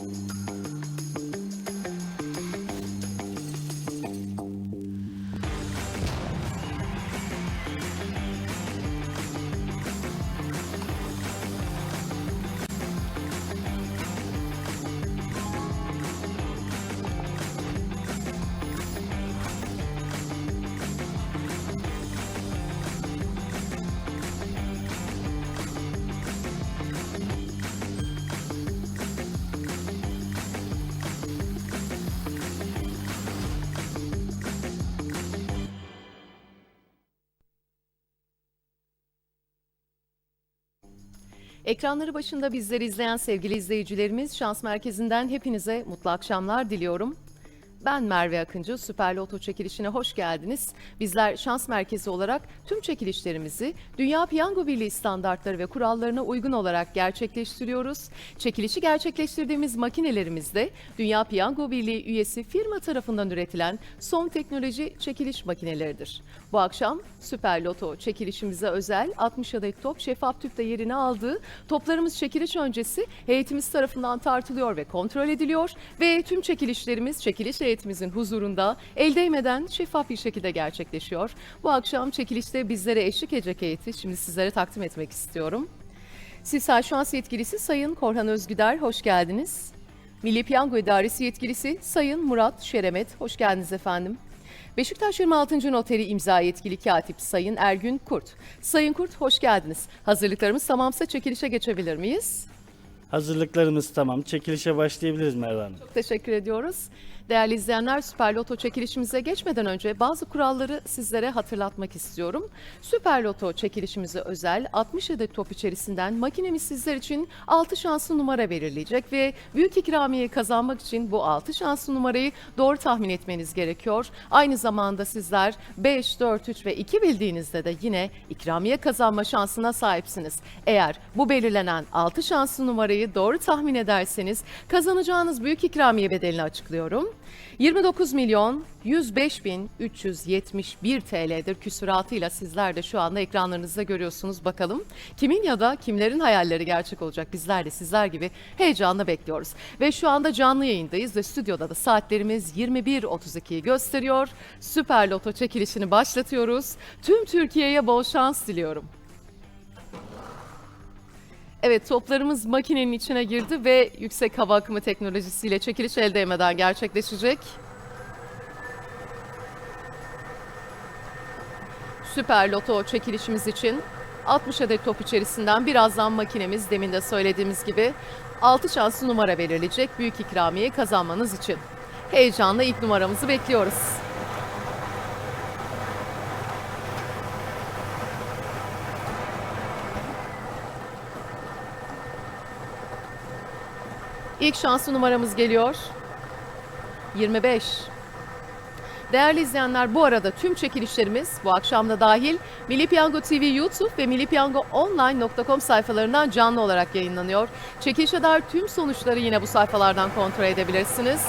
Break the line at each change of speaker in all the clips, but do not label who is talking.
you Ekranları başında bizleri izleyen sevgili izleyicilerimiz Şans Merkezi'nden hepinize mutlu akşamlar diliyorum. Ben Merve Akıncı, Süper Loto çekilişine hoş geldiniz. Bizler Şans Merkezi olarak tüm çekilişlerimizi Dünya Piyango Birliği standartları ve kurallarına uygun olarak gerçekleştiriyoruz. Çekilişi gerçekleştirdiğimiz makinelerimizde Dünya Piyango Birliği üyesi firma tarafından üretilen son teknoloji çekiliş makineleridir. Bu akşam Süper Loto çekilişimize özel 60 adet top şeffaf tüpte yerini aldığı toplarımız çekiliş öncesi heyetimiz tarafından tartılıyor ve kontrol ediliyor ve tüm çekilişlerimiz çekiliş heyetimizin huzurunda el değmeden şeffaf bir şekilde gerçekleşiyor. Bu akşam çekilişte bizlere eşlik edecek heyeti şimdi sizlere takdim etmek istiyorum. Sisal Şans Yetkilisi Sayın Korhan Özgüder hoş geldiniz. Milli Piyango İdaresi Yetkilisi Sayın Murat Şeremet hoş geldiniz efendim. Beşiktaş 26. Noteri imza yetkili katip Sayın Ergün Kurt. Sayın Kurt hoş geldiniz. Hazırlıklarımız tamamsa çekilişe geçebilir miyiz?
Hazırlıklarımız tamam. Çekilişe başlayabiliriz Merve Hanım.
Çok teşekkür ediyoruz. Değerli izleyenler Süper Loto çekilişimize geçmeden önce bazı kuralları sizlere hatırlatmak istiyorum. Süper Loto çekilişimize özel 60 adet top içerisinden makinemiz sizler için 6 şanslı numara belirleyecek ve büyük ikramiyeyi kazanmak için bu 6 şanslı numarayı doğru tahmin etmeniz gerekiyor. Aynı zamanda sizler 5, 4, 3 ve 2 bildiğinizde de yine ikramiye kazanma şansına sahipsiniz. Eğer bu belirlenen 6 şanslı numarayı doğru tahmin ederseniz kazanacağınız büyük ikramiye bedelini açıklıyorum. 29 milyon 105 bin 371 TL'dir küsuratıyla sizler de şu anda ekranlarınızda görüyorsunuz bakalım. Kimin ya da kimlerin hayalleri gerçek olacak bizler de sizler gibi heyecanla bekliyoruz. Ve şu anda canlı yayındayız ve stüdyoda da saatlerimiz 21.32'yi gösteriyor. Süper Loto çekilişini başlatıyoruz. Tüm Türkiye'ye bol şans diliyorum. Evet toplarımız makinenin içine girdi ve yüksek hava akımı teknolojisiyle çekiliş el değmeden gerçekleşecek. Süper Loto çekilişimiz için 60 adet top içerisinden birazdan makinemiz demin de söylediğimiz gibi 6 şanslı numara belirleyecek büyük ikramiye kazanmanız için. Heyecanla ilk numaramızı bekliyoruz. İlk şanslı numaramız geliyor. 25. Değerli izleyenler bu arada tüm çekilişlerimiz bu akşam da dahil Milli Piyango TV YouTube ve millipiyangoonline.com sayfalarından canlı olarak yayınlanıyor. Çekilişe dair tüm sonuçları yine bu sayfalardan kontrol edebilirsiniz.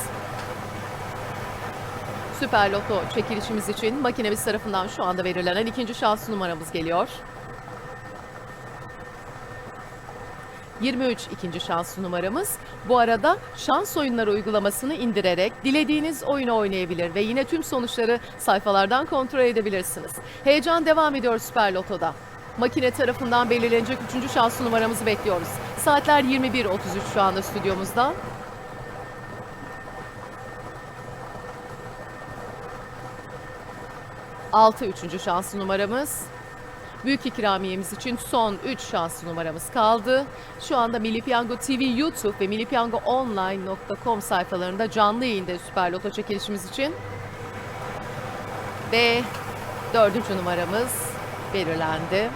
Süper Loto çekilişimiz için makinemiz tarafından şu anda belirlenen ikinci şanslı numaramız geliyor. 23 ikinci şanslı numaramız. Bu arada şans oyunları uygulamasını indirerek dilediğiniz oyunu oynayabilir ve yine tüm sonuçları sayfalardan kontrol edebilirsiniz. Heyecan devam ediyor Süper Loto'da. Makine tarafından belirlenecek üçüncü şanslı numaramızı bekliyoruz. Saatler 21.33 şu anda stüdyomuzda. Altı üçüncü şanslı numaramız. Büyük ikramiyemiz için son 3 şanslı numaramız kaldı. Şu anda Milli Piyango TV YouTube ve millipiyangoonline.com sayfalarında canlı yayında Süper Loto çekilişimiz için. Ve dördüncü numaramız belirlendi.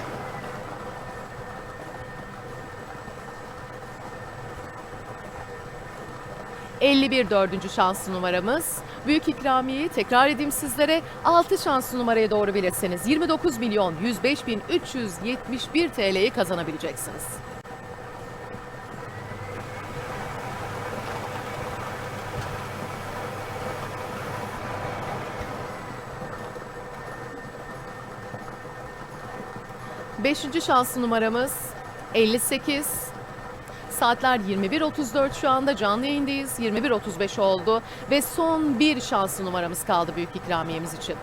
...51 dördüncü şanslı numaramız. Büyük ikramiyeyi tekrar edeyim sizlere. 6 şanslı numaraya doğru bilirseniz 29 milyon 105 bin 371 TL'yi kazanabileceksiniz. Beşinci şanslı numaramız 58. Saatler 21.34 şu anda canlı yayındayız. 21.35 oldu ve son bir şanslı numaramız kaldı büyük ikramiyemiz için.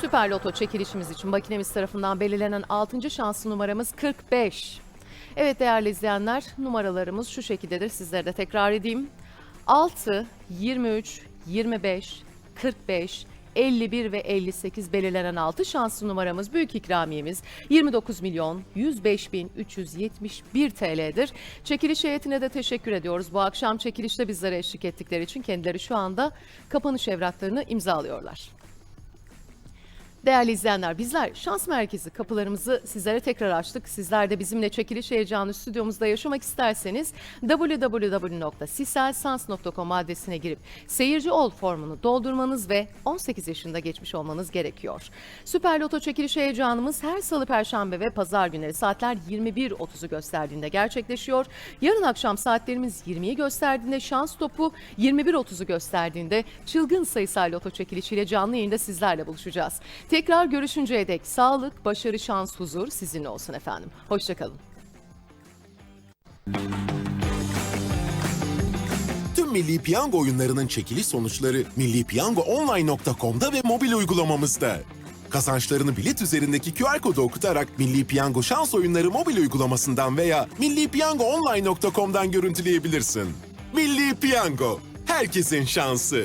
Süper Loto çekilişimiz için makinemiz tarafından belirlenen 6. şanslı numaramız 45. Evet değerli izleyenler numaralarımız şu şekildedir. Sizlere de tekrar edeyim. 6, 23, 25, 45, 51 ve 58 belirlenen 6 şanslı numaramız büyük ikramiyemiz 29 milyon 105 bin 371 TL'dir. Çekiliş heyetine de teşekkür ediyoruz. Bu akşam çekilişte bizlere eşlik ettikleri için kendileri şu anda kapanış evraklarını imzalıyorlar. Değerli izleyenler bizler şans merkezi kapılarımızı sizlere tekrar açtık. Sizler de bizimle çekiliş heyecanı stüdyomuzda yaşamak isterseniz www.siselsans.com adresine girip seyirci ol formunu doldurmanız ve 18 yaşında geçmiş olmanız gerekiyor. Süper Loto çekiliş heyecanımız her salı, perşembe ve pazar günleri saatler 21.30'u gösterdiğinde gerçekleşiyor. Yarın akşam saatlerimiz 20'yi gösterdiğinde şans topu 21.30'u gösterdiğinde çılgın sayısal loto çekilişiyle canlı yayında sizlerle buluşacağız. Tekrar görüşünceye dek sağlık, başarı, şans, huzur sizinle olsun efendim. Hoşçakalın.
Tüm Milli Piyango oyunlarının çekiliş sonuçları millipiyangoonline.com'da ve mobil uygulamamızda. Kazançlarını bilet üzerindeki QR kodu okutarak Milli Piyango şans oyunları mobil uygulamasından veya millipiyangoonline.com'dan görüntüleyebilirsin. Milli Piyango, herkesin şansı.